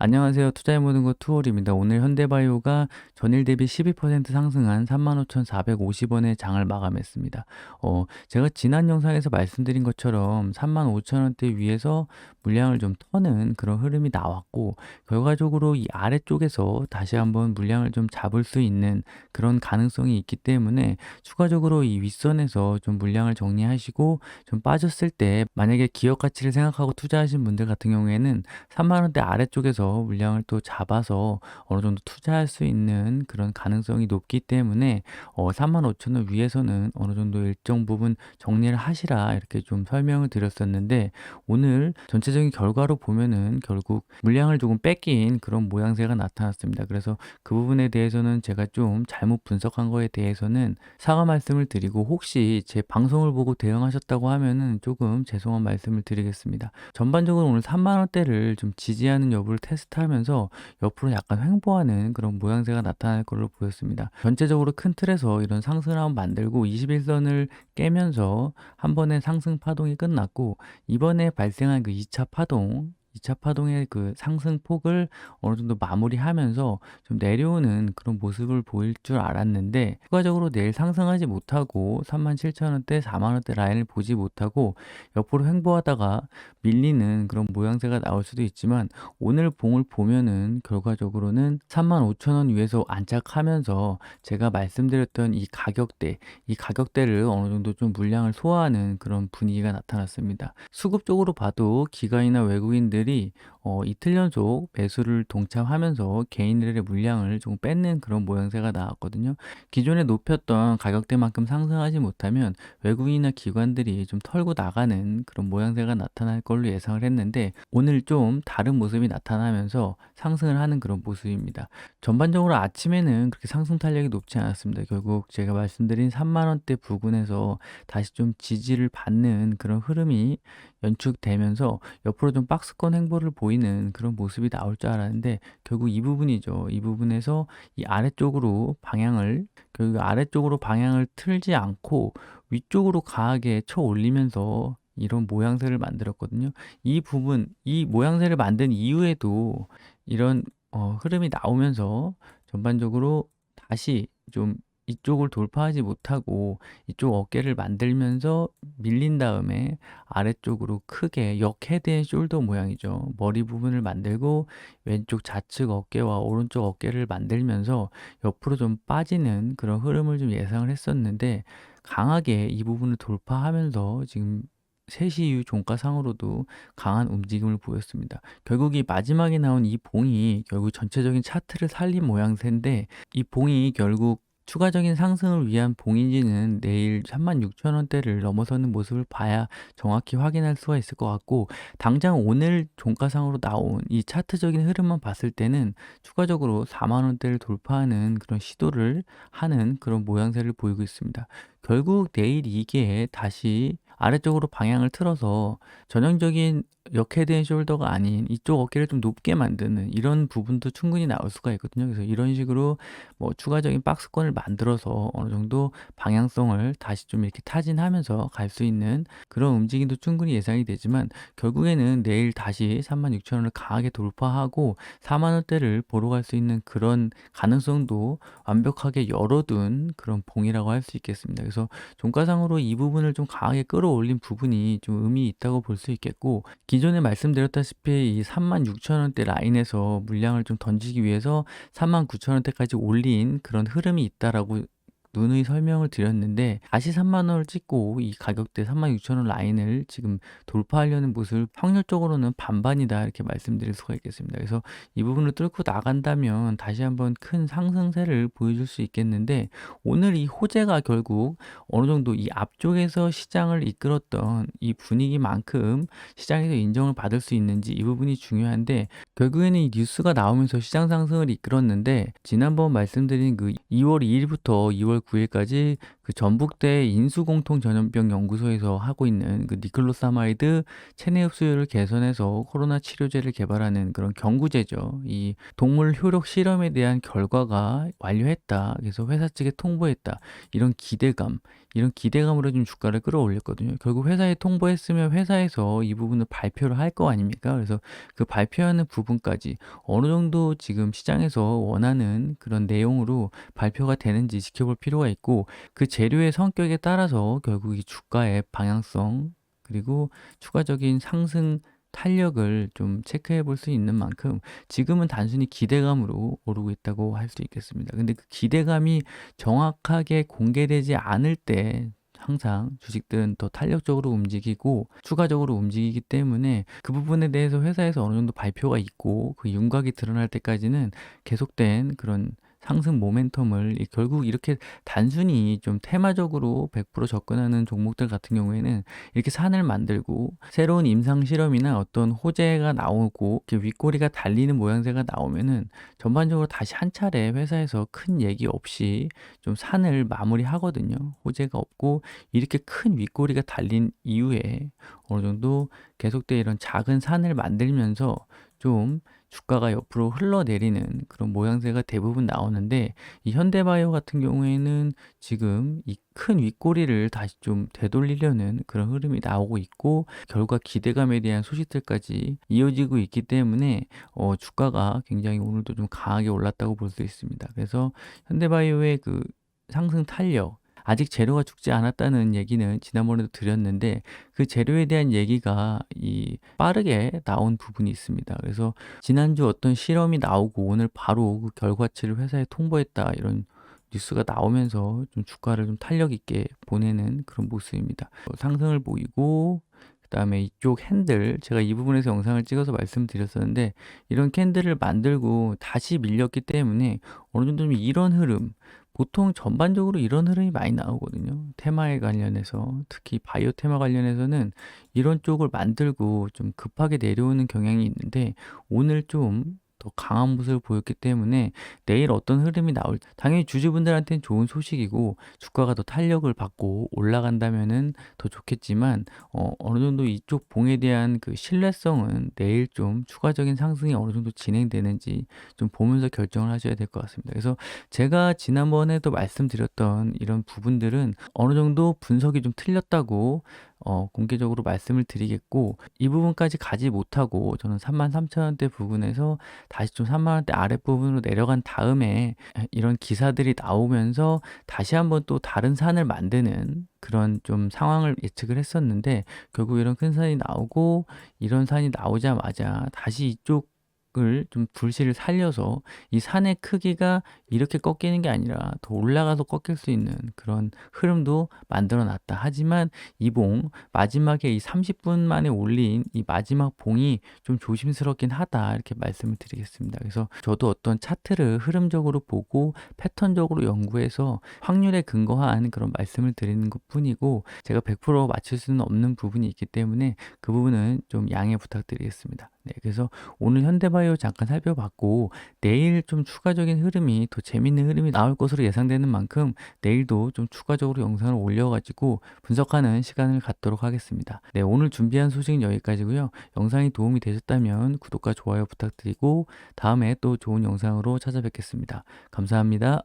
안녕하세요. 투자해 보는 것 투월입니다. 오늘 현대바이오가 전일 대비 12% 상승한 35,450원의 장을 마감했습니다. 어, 제가 지난 영상에서 말씀드린 것처럼 35,000원대 위에서 물량을 좀 터는 그런 흐름이 나왔고 결과적으로 이 아래쪽에서 다시 한번 물량을 좀 잡을 수 있는 그런 가능성이 있기 때문에 추가적으로 이 윗선에서 좀 물량을 정리하시고 좀 빠졌을 때 만약에 기업 가치를 생각하고 투자하신 분들 같은 경우에는 3만 원대 아래쪽에서 물량을 또 잡아서 어느 정도 투자할 수 있는 그런 가능성이 높기 때문에 어, 35,000원 위에서는 어느 정도 일정 부분 정리를 하시라 이렇게 좀 설명을 드렸었는데 오늘 전체적인 결과로 보면은 결국 물량을 조금 뺏긴 그런 모양새가 나타났습니다. 그래서 그 부분에 대해서는 제가 좀 잘못 분석한 거에 대해서는 사과 말씀을 드리고 혹시 제 방송을 보고 대응하셨다고 하면은 조금 죄송한 말씀을 드리겠습니다. 전반적으로 오늘 3만 원대를 좀 지지하는 여부를 테스트 하면서 옆으로 약간 횡보하는 그런 모양새가 나타날 걸로 보였습니다. 전체적으로 큰 틀에서 이런 상승을 만들고 21선을 깨면서 한 번의 상승 파동이 끝났고 이번에 발생한 그 2차 파동 2차 파동의 그 상승폭을 어느 정도 마무리하면서 좀 내려오는 그런 모습을 보일 줄 알았는데 추가적으로 내일 상승하지 못하고 37,000원대, 4만원대 라인을 보지 못하고 옆으로 횡보하다가 밀리는 그런 모양새가 나올 수도 있지만 오늘 봉을 보면은 결과적으로는 35,000원 위에서 안착하면서 제가 말씀드렸던 이 가격대, 이 가격대를 어느 정도 좀 물량을 소화하는 그런 분위기가 나타났습니다. 수급 적으로 봐도 기관이나 외국인들 이 어, 이틀 연속 매수를 동참하면서 개인들의 물량을 좀 뺏는 그런 모양새가 나왔거든요. 기존에 높였던 가격대만큼 상승하지 못하면 외국인이나 기관들이 좀 털고 나가는 그런 모양새가 나타날 걸로 예상을 했는데 오늘 좀 다른 모습이 나타나면서 상승을 하는 그런 모습입니다. 전반적으로 아침에는 그렇게 상승 탄력이 높지 않았습니다. 결국 제가 말씀드린 3만원대 부근에서 다시 좀 지지를 받는 그런 흐름이 연축되면서 옆으로 좀 박스권 행보를 보이는 그런 모습이 나올 줄 알았는데 결국 이 부분이죠. 이 부분에서 이 아래쪽으로 방향을 결국 아래쪽으로 방향을 틀지 않고 위쪽으로 강하게 쳐 올리면서 이런 모양새를 만들었거든요. 이 부분, 이 모양새를 만든 이후에도 이런 어, 흐름이 나오면서 전반적으로 다시 좀 이쪽을 돌파하지 못하고 이쪽 어깨를 만들면서 밀린 다음에 아래쪽으로 크게 역헤드의 숄더 모양이죠. 머리 부분을 만들고 왼쪽 좌측 어깨와 오른쪽 어깨를 만들면서 옆으로 좀 빠지는 그런 흐름을 좀 예상을 했었는데 강하게 이 부분을 돌파하면서 지금 3시 이후 종가상으로도 강한 움직임을 보였습니다. 결국 이 마지막에 나온 이 봉이 결국 전체적인 차트를 살린 모양새인데 이 봉이 결국 추가적인 상승을 위한 봉인지는 내일 36,000원대를 넘어서는 모습을 봐야 정확히 확인할 수가 있을 것 같고 당장 오늘 종가상으로 나온 이 차트적인 흐름만 봤을 때는 추가적으로 4만원대를 돌파하는 그런 시도를 하는 그런 모양새를 보이고 있습니다. 결국 내일 이게 다시 아래쪽으로 방향을 틀어서 전형적인 역헤드 앤 숄더가 아닌 이쪽 어깨를 좀 높게 만드는 이런 부분도 충분히 나올 수가 있거든요. 그래서 이런 식으로 뭐 추가적인 박스권을 만들어서 어느 정도 방향성을 다시 좀 이렇게 타진하면서 갈 수 있는 그런 움직임도 충분히 예상이 되지만 결국에는 내일 다시 36,000원을 강하게 돌파하고 4만 원대를 보러 갈 수 있는 그런 가능성도 완벽하게 열어둔 그런 봉이라고 할 수 있겠습니다. 그래서 종가상으로 이 부분을 좀 강하게 끌어올린 부분이 좀 의미 있다고 볼 수 있겠고 기 존에 말씀드렸다시피 이 36,000원대 라인에서 물량을 좀 던지기 위해서 39,000원대까지 올린 그런 흐름이 있다라고 누누이 설명을 드렸는데 다시 3만 원을 찍고 이 가격대 3만 6천 원 라인을 지금 돌파하려는 모습을 확률적으로는 반반이다 이렇게 말씀드릴 수가 있겠습니다. 그래서 이 부분을 뚫고 나간다면 다시 한번 큰 상승세를 보여줄 수 있겠는데 오늘 이 호재가 결국 어느 정도 이 앞쪽에서 시장을 이끌었던 이 분위기만큼 시장에서 인정을 받을 수 있는지 이 부분이 중요한데 결국에는 이 뉴스가 나오면서 시장 상승을 이끌었는데 지난번 말씀드린 그 2월 2일부터 2월 9일까지 그 전북대 인수공통 전염병 연구소에서 하고 있는 그 니클로사마이드 체내 흡수율을 개선해서 코로나 치료제를 개발하는 그런 경구제죠. 이 동물 효력 실험에 대한 결과가 완료했다. 그래서 회사 측에 통보했다. 이런 기대감, 이런 기대감으로 좀 주가를 끌어올렸거든요. 결국 회사에 통보했으면 회사에서 이 부분을 발표를 할 거 아닙니까? 그래서 그 발표하는 부분까지 어느 정도 지금 시장에서 원하는 그런 내용으로 발표가 되는지 지켜볼 필요가 있고 그 재료의 성격에 따라서 결국 이 주가의 방향성 그리고 추가적인 상승 탄력을 좀 체크해 볼 수 있는 만큼 지금은 단순히 기대감으로 오르고 있다고 할 수 있겠습니다. 근데 그 기대감이 정확하게 공개되지 않을 때 항상 주식들은 더 탄력적으로 움직이고 추가적으로 움직이기 때문에 그 부분에 대해서 회사에서 어느 정도 발표가 있고 그 윤곽이 드러날 때까지는 계속된 그런 상승 모멘텀을 이 결국 이렇게 단순히 좀 테마적으로 100% 접근하는 종목들 같은 경우에는 이렇게 산을 만들고 새로운 임상 실험이나 어떤 호재가 나오고 이렇게 윗꼬리가 달리는 모양새가 나오면은 전반적으로 다시 한 차례 회사에서 큰 얘기 없이 좀 산을 마무리하거든요. 호재가 없고 이렇게 큰 윗꼬리가 달린 이후에 어느 정도 계속된 이런 작은 산을 만들면서 좀 주가가 옆으로 흘러내리는 그런 모양새가 대부분 나오는데 이 현대바이오 같은 경우에는 지금 이 큰 윗꼬리를 다시 좀 되돌리려는 그런 흐름이 나오고 있고 결과 기대감에 대한 소식들까지 이어지고 있기 때문에 어 주가가 굉장히 오늘도 좀 강하게 올랐다고 볼 수 있습니다. 그래서 현대바이오의 그 상승 탄력 아직 재료가 죽지 않았다는 얘기는 지난번에도 드렸는데 그 재료에 대한 얘기가 이 빠르게 나온 부분이 있습니다. 그래서 지난주 어떤 실험이 나오고 오늘 바로 그 결과치를 회사에 통보했다 이런 뉴스가 나오면서 좀 주가를 좀 탄력 있게 보내는 그런 모습입니다. 어, 상승을 보이고 그다음에 이쪽 핸들 제가 이 부분에서 영상을 찍어서 말씀드렸었는데 이런 캔들을 만들고 다시 밀렸기 때문에 어느 정도 좀 이런 흐름 보통 전반적으로 이런 흐름이 많이 나오거든요. 테마에 관련해서 특히 바이오 테마 관련해서는 이런 쪽을 만들고 좀 급하게 내려오는 경향이 있는데 오늘 좀 더 강한 모습을 보였기 때문에 내일 어떤 흐름이 나올 당연히 주주분들한테는 좋은 소식이고 주가가 더 탄력을 받고 올라간다면은 더 좋겠지만 어, 어느 정도 이쪽 봉에 대한 그 신뢰성은 내일 좀 추가적인 상승이 어느 정도 진행되는지 좀 보면서 결정을 하셔야 될 것 같습니다. 그래서 제가 지난번에도 말씀드렸던 이런 부분들은 어느 정도 분석이 좀 틀렸다고 어, 공개적으로 말씀을 드리겠고 이 부분까지 가지 못하고 저는 33,000원대 부분에서 다시 좀 3만원대 아랫부분으로 내려간 다음에 이런 기사들이 나오면서 다시 한번 또 다른 산을 만드는 그런 좀 상황을 예측을 했었는데 결국 이런 큰 산이 나오고 이런 산이 나오자마자 다시 이쪽 을좀 불씨를 살려서 이 산의 크기가 이렇게 꺾이는 게 아니라 더 올라가서 꺾일 수 있는 그런 흐름도 만들어 놨다. 하지만 이 봉 마지막에 이 30분 만에 올린 이 마지막 봉이 좀 조심스럽긴 하다. 이렇게 말씀을 드리겠습니다. 그래서 저도 어떤 차트를 흐름적으로 보고 패턴적으로 연구해서 확률에 근거한 그런 말씀을 드리는 것 뿐이고 제가 100% 맞출 수는 없는 부분이 있기 때문에 그 부분은 좀 양해 부탁드리겠습니다. 네, 그래서 오늘 현대바이오 잠깐 살펴봤고 내일 좀 추가적인 흐름이 더 재밌는 흐름이 나올 것으로 예상되는 만큼 내일도 좀 추가적으로 영상을 올려가지고 분석하는 시간을 갖도록 하겠습니다. 네, 오늘 준비한 소식은 여기까지고요. 영상이 도움이 되셨다면 구독과 좋아요 부탁드리고 다음에 또 좋은 영상으로 찾아뵙겠습니다. 감사합니다.